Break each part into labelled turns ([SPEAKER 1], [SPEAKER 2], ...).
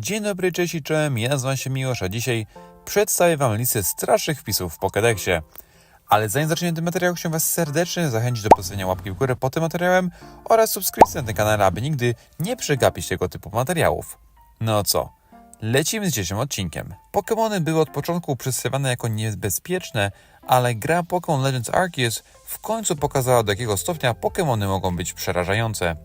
[SPEAKER 1] Dzień dobry, cześć i czołem, ja nazywam się Miłosz, a dzisiaj przedstawię Wam listę strasznych wpisów w Pokédexie. Ale zanim zaczniemy ten materiał, chciałem Was serdecznie zachęcić do postawienia łapki w górę pod tym materiałem oraz subskrypcji na tym kanale, aby nigdy nie przegapić tego typu materiałów. No co? Lecimy z dzisiejszym odcinkiem. Pokémony były od początku przedstawiane jako niebezpieczne, ale gra Pokémon Legends Arceus w końcu pokazała do jakiego stopnia Pokémony mogą być przerażające.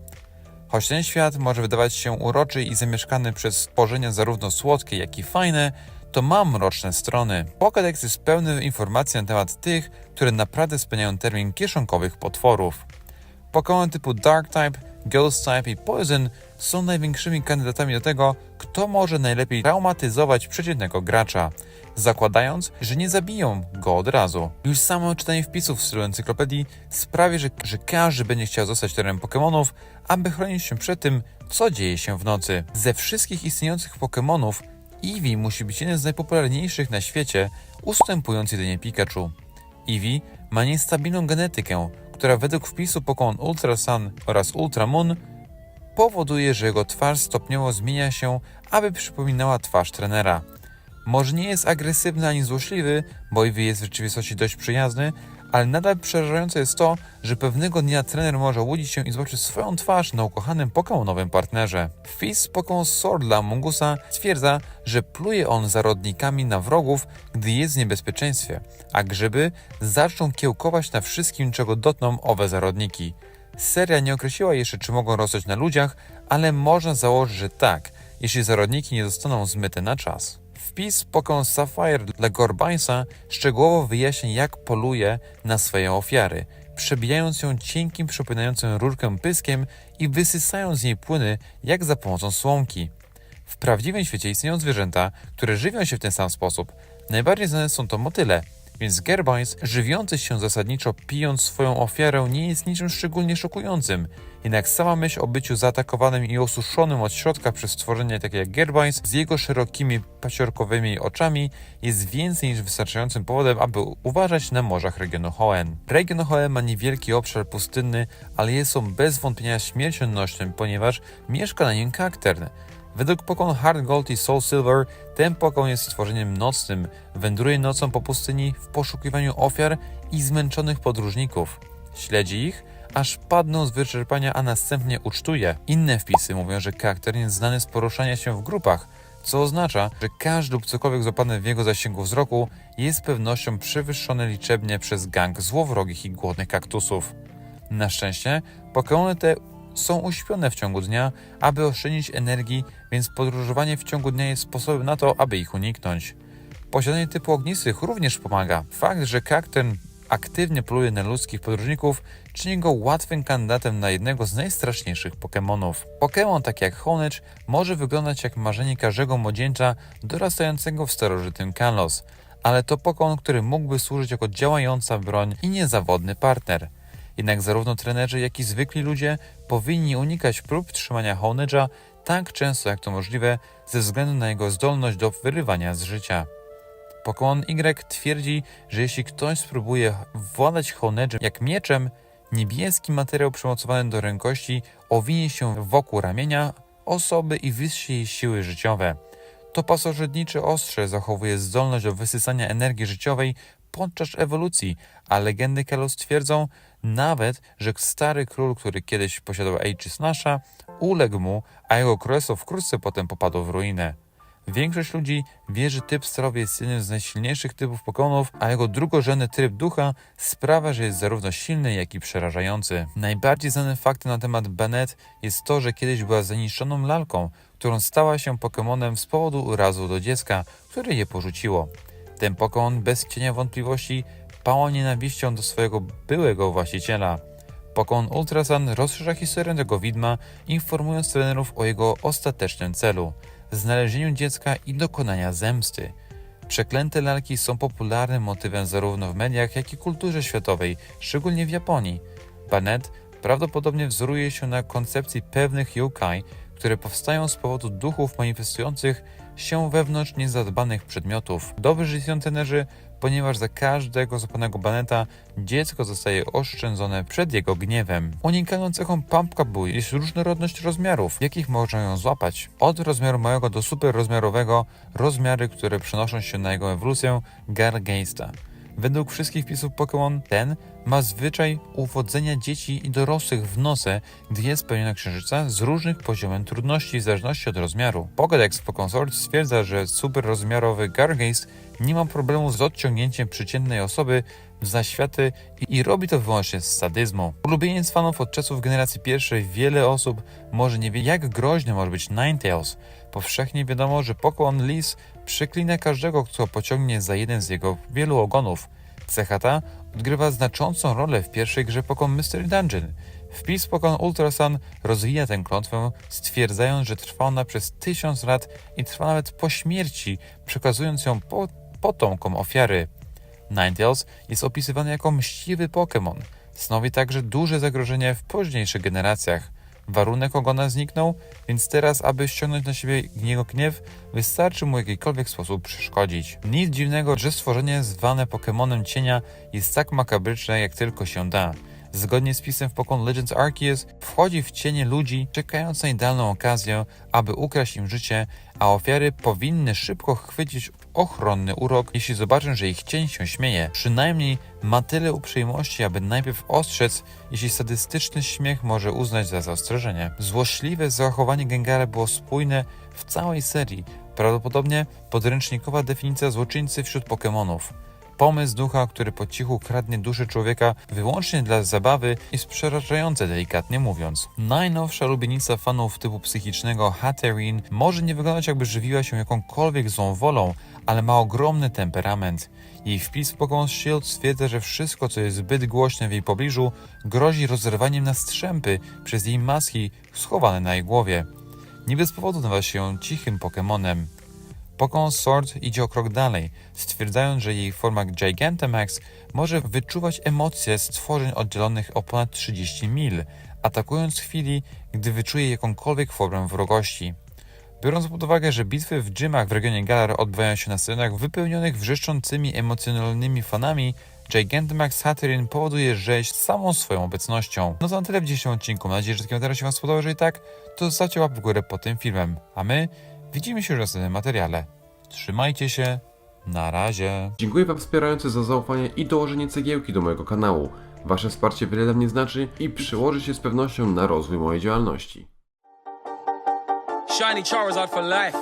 [SPEAKER 1] Choć ten świat może wydawać się uroczy i zamieszkany przez stworzenia zarówno słodkie, jak i fajne, to ma mroczne strony. Pokédex jest pełny informacji na temat tych, które naprawdę spełniają termin kieszonkowych potworów. Pokémon typu Dark Type, Ghost Type i Poison są największymi kandydatami do tego, kto może najlepiej traumatyzować przeciętnego gracza, zakładając, że nie zabiją go od razu. Już samo czytanie wpisów w stylu encyklopedii sprawi, że, że każdy będzie chciał zostać terenem Pokémonów, aby chronić się przed tym, co dzieje się w nocy. Ze wszystkich istniejących Pokémonów, Eevee musi być jeden z najpopularniejszych na świecie, ustępując jedynie Pikachu. Eevee ma niestabilną genetykę, która według wpisu Pokémon Ultra Sun oraz Ultra Moon powoduje, że jego twarz stopniowo zmienia się, aby przypominała twarz trenera. Może nie jest agresywny ani złośliwy, bo Eevee jest w rzeczywistości dość przyjazny, ale nadal przerażające jest to, że pewnego dnia trener może łudzić się i zobaczyć swoją twarz na ukochanym Pokémonowym partnerze. Fizz Pokémon Sword dla Mungusa stwierdza, że pluje on zarodnikami na wrogów, gdy jest w niebezpieczeństwie, a grzyby zaczną kiełkować na wszystkim, czego dotkną owe zarodniki. Seria nie określiła jeszcze, czy mogą rosnąć na ludziach, ale można założyć, że tak, jeśli zarodniki nie zostaną zmyte na czas. Wpis Pokémon Sapphire dla Gorbańsa szczegółowo wyjaśnia, jak poluje na swoje ofiary, przebijając ją cienkim, przypominającym rurkę pyskiem i wysysając z niej płyny, jak za pomocą słomki. W prawdziwym świecie istnieją zwierzęta, które żywią się w ten sam sposób. Najbardziej znane są to motyle, więc Gerbańs, żywiący się zasadniczo pijąc swoją ofiarę, nie jest niczym szczególnie szokującym. Jednak sama myśl o byciu zaatakowanym i osuszonym od środka przez stworzenie takie jak Gerbańs z jego szerokimi, paciorkowymi oczami jest więcej niż wystarczającym powodem, aby uważać na morzach regionu Hoenn. Region Hoenn ma niewielki obszar pustynny, ale jest on bez wątpienia śmiercionośnym, ponieważ mieszka na nim kaktern. Według Pokémon Hard Gold i Soul Silver ten Pokémon jest stworzeniem nocnym, wędruje nocą po pustyni w poszukiwaniu ofiar i zmęczonych podróżników. Śledzi ich, aż padną z wyczerpania, a następnie ucztuje. Inne wpisy mówią, że charakter jest znany z poruszania się w grupach, co oznacza, że każdy lub cokolwiek złapany w jego zasięgu wzroku jest z pewnością przewyższony liczebnie przez gang złowrogich i głodnych kaktusów. Na szczęście Pokémony te są uśpione w ciągu dnia, aby oszczędzić energii, więc podróżowanie w ciągu dnia jest sposobem na to, aby ich uniknąć. Posiadanie typu ognistych również pomaga. Fakt, że kakten aktywnie poluje na ludzkich podróżników, czyni go łatwym kandydatem na jednego z najstraszniejszych Pokémonów. Pokémon taki jak Honedge może wyglądać jak marzenie każdego młodzieńca dorastającego w starożytnym Kalos, ale to Pokémon, który mógłby służyć jako działająca broń i niezawodny partner. Jednak zarówno trenerzy, jak i zwykli ludzie powinni unikać prób trzymania Honedge'a tak często jak to możliwe ze względu na jego zdolność do wyrywania z życia. Pokémon Y twierdzi, że jeśli ktoś spróbuje władać Honedge'em jak mieczem, niebieski materiał przymocowany do rękości owinie się wokół ramienia osoby i wyższy jej siły życiowe. To pasożytniczy ostrze zachowuje zdolność do wysysania energii życiowej podczas ewolucji, a legendy Kalos twierdzą nawet, że stary król, który kiedyś posiadał Aegis Nasha, uległ mu, a jego królestwo wkrótce potem popadło w ruinę. Większość ludzi wie, że typ sterowy jest jednym z najsilniejszych typów Pokémonów, a jego drugorzędny tryb ducha sprawia, że jest zarówno silny, jak i przerażający. Najbardziej znanym faktem na temat Bennett jest to, że kiedyś była zaniszczoną lalką, którą stała się Pokémonem z powodu urazu do dziecka, które je porzuciło. Ten Pokémon bez cienia wątpliwości pała nienawiścią do swojego byłego właściciela. Pokémon Ultrasun rozszerza historię tego widma, informując trenerów o jego ostatecznym celu znalezieniu dziecka i dokonania zemsty. Przeklęte lalki są popularnym motywem zarówno w mediach, jak i kulturze światowej, szczególnie w Japonii. Bennett prawdopodobnie wzoruje się na koncepcji pewnych yokai, które powstają z powodu duchów manifestujących się wewnątrz niezadbanych przedmiotów. Dobrzy trenerzy ponieważ za każdego złapanego baneta dziecko zostaje oszczędzone przed jego gniewem. Unikalną cechą Pumpka jest różnorodność rozmiarów, jakich można ją złapać. Od rozmiaru małego do super rozmiarowego, rozmiary, które przenoszą się na jego ewolucję Gargeista. Według wszystkich wpisów Pokémon ten ma zwyczaj uwodzenia dzieci i dorosłych w nosę, gdy jest pełniona księżyca z różnych poziomem trudności w zależności od rozmiaru. Pokédex Pokémon Sword stwierdza, że super rozmiarowy Gargeist nie ma problemu z odciągnięciem przeciętnej osoby w zaświaty i, i robi to wyłącznie z sadyzmu. Ulubieniec fanów od czasów generacji pierwszej wiele osób może nie wie jak groźny może być Ninetales. Powszechnie wiadomo, że Pokémon Lis przeklina każdego, kto pociągnie za jeden z jego wielu ogonów. Cecha ta odgrywa znaczącą rolę w pierwszej grze Pokémon Mystery Dungeon. Wpis Pokémon Ultra Sun rozwija tę klątwę, stwierdzając, że trwa ona przez tysiąc lat i trwa nawet po śmierci, przekazując ją po potomkom ofiary. Ninetales jest opisywany jako mściwy Pokémon. Stanowi także duże zagrożenie w późniejszych generacjach. Warunek ogona zniknął, więc teraz, aby ściągnąć na siebie jego gniew, wystarczy mu w jakikolwiek sposób przeszkodzić. Nic dziwnego, że stworzenie zwane Pokémonem cienia jest tak makabryczne, jak tylko się da. Zgodnie z pisem w Pokémon Legends Arceus wchodzi w cienie ludzi, czekając na idealną okazję, aby ukraść im życie, a ofiary powinny szybko chwycić ochronny urok, jeśli zobaczą, że ich cień się śmieje. Przynajmniej ma tyle uprzejmości, aby najpierw ostrzec, jeśli sadystyczny śmiech może uznać za zastrzeżenie. Złośliwe zachowanie Gengara było spójne w całej serii. Prawdopodobnie podręcznikowa definicja złoczyńcy wśród Pokémonów. Pomysł ducha, który po cichu kradnie duszę człowieka wyłącznie dla zabawy jest przerażający, delikatnie mówiąc. Najnowsza lubienica fanów typu psychicznego Hatterene może nie wyglądać jakby żywiła się jakąkolwiek złą wolą, ale ma ogromny temperament. Jej wpis w Pokémon Shield stwierdza, że wszystko, co jest zbyt głośne w jej pobliżu, grozi rozerwaniem na strzępy przez jej maski schowane na jej głowie. Nie bez powodu nazywa się cichym Pokémonem. Pokémon Sword idzie o krok dalej, stwierdzając, że jej forma Gigantamax może wyczuwać emocje stworzeń oddzielonych o ponad 30 mil, atakując w chwili, gdy wyczuje jakąkolwiek formę wrogości. Biorąc pod uwagę, że bitwy w gymach w regionie Galar odbywają się na scenach wypełnionych wrzeszczącymi emocjonalnymi fanami, Gigantamax Hatterin powoduje rzeź samą swoją obecnością. No to na tyle w dzisiejszym odcinku. Mam nadzieję, że taki materiał się Wam spodobał. Jeżeli tak, to zostawcie w górę pod tym filmem. A my widzimy się już w następnym materiale. Trzymajcie się. Na razie.
[SPEAKER 2] Dziękuję Wam wspierający za zaufanie i dołożenie cegiełki do mojego kanału. Wasze wsparcie wiele dla mnie znaczy i przełoży się z pewnością na rozwój mojej działalności.
[SPEAKER 3] Shiny Charizard for life.